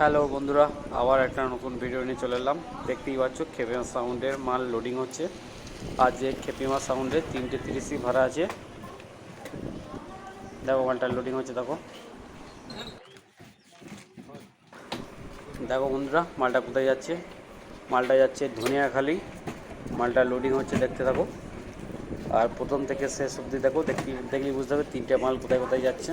Hello বন্ধুরা, আবার একটা নতুন ভিডিও নিয়ে চলে এলাম। দেখতেই পাচ্ছ, খেপিমা সাউন্ডের মাল লোডিং হচ্ছে। আর যে খেপিমা সাউন্ডের তিনটে তিরিশই ভাড়া আছে। দেখো মালটা লোডিং হচ্ছে, দেখো। দেখো বন্ধুরা, মালটা কোথায় যাচ্ছে? মালটা যাচ্ছে ধনিয়াখালি। মালটা লোডিং হচ্ছে, দেখতে থাকো। আর প্রথম থেকে শেষ অবধি দেখো দেখি দেখলেই বুঝতে হবে তিনটে মাল কোথায় কোথায় যাচ্ছে।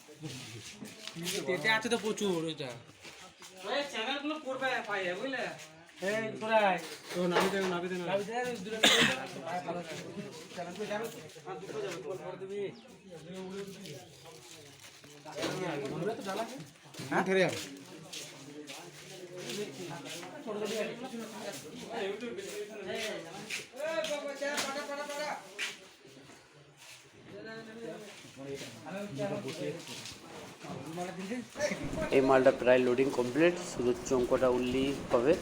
তেতে আছে তো প্রচুর এটা। চ্যানেলগুলো করবে পাইয়ে বুঝলে? এই তোরাই তো নাবি দে নাবি দে নাবি দে। দূরে হ্যাঁ ধরে এই মালটা প্রায় লোডিং কমপ্লিট শুধু চৌকোটা উঠলেই হবে।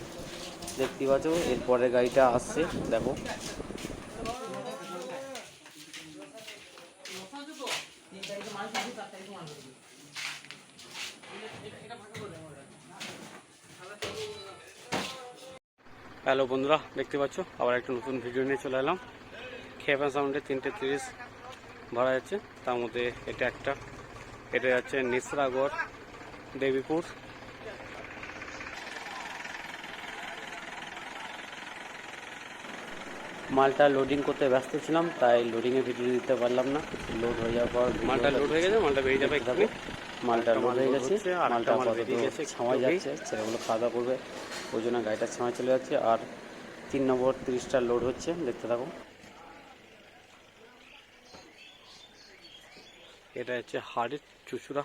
দেখতে পাচ্ছ, এরপরে গাড়িটা আসছে, দেখো। হ্যালো বন্ধুরা, দেখতে পাচ্ছ, আবার একটা নতুন ভিডিও নিয়ে চলে এলাম। খেপা সাউন্ডে তিনটে তিরিশ ভাড়া যাচ্ছে। তার মধ্যে এটা একটা। এটা যাচ্ছে নিসরাগড় দেবীপুর। মালটা লোডিং করতে ব্যস্ত ছিলাম তাই লোডিং লোডিংয়ে ভিডিও দিতে পারলাম না। লোড হয়ে যাওয়ার পর মালটা লোড হয়ে গেছে মালটা বেরিয়ে যাবে এখানে মালটা লোড হয়ে গেছে মালটা বেরিয়ে গেছে ছাওয়া যাচ্ছে ছেলেগুলো খাওয়া দাওয়া করবে। ওই জন্য গাড়িটা ছাওয়া চলে যাচ্ছে আর তিন নম্বর তিরিশটা লোড হচ্ছে দেখতে থাকো। এটা হচ্ছে হাড়ের চুচুড়া।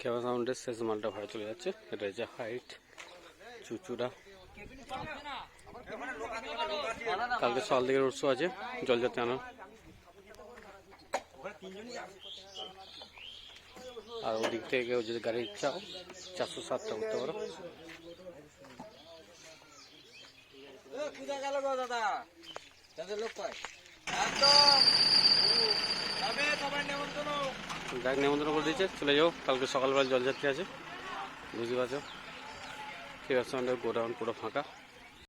খেবা সাউন্ডের শেষ মালটা ভাড়া চলে যাচ্ছে। এটা হচ্ছে হাইট চুচুড়া। কালকে সকাল থেকে শো আছে জল যাতে আনো আর ওদিক থেকে কেউ যদি গাড়ি চাও চারশো সাতটা করতে পারো। গেল দাদা। তাদের লোক নেমন্তন্ন। ব্যাগ নিমন্ত্রণ করে দিয়েছে চলে যাও। কালকে সকালবেলা জলযাত্রী আছে। বুঝতে পারছ? ঠিক আছে আমাদের গোডাউন পুরো ফাঁকা।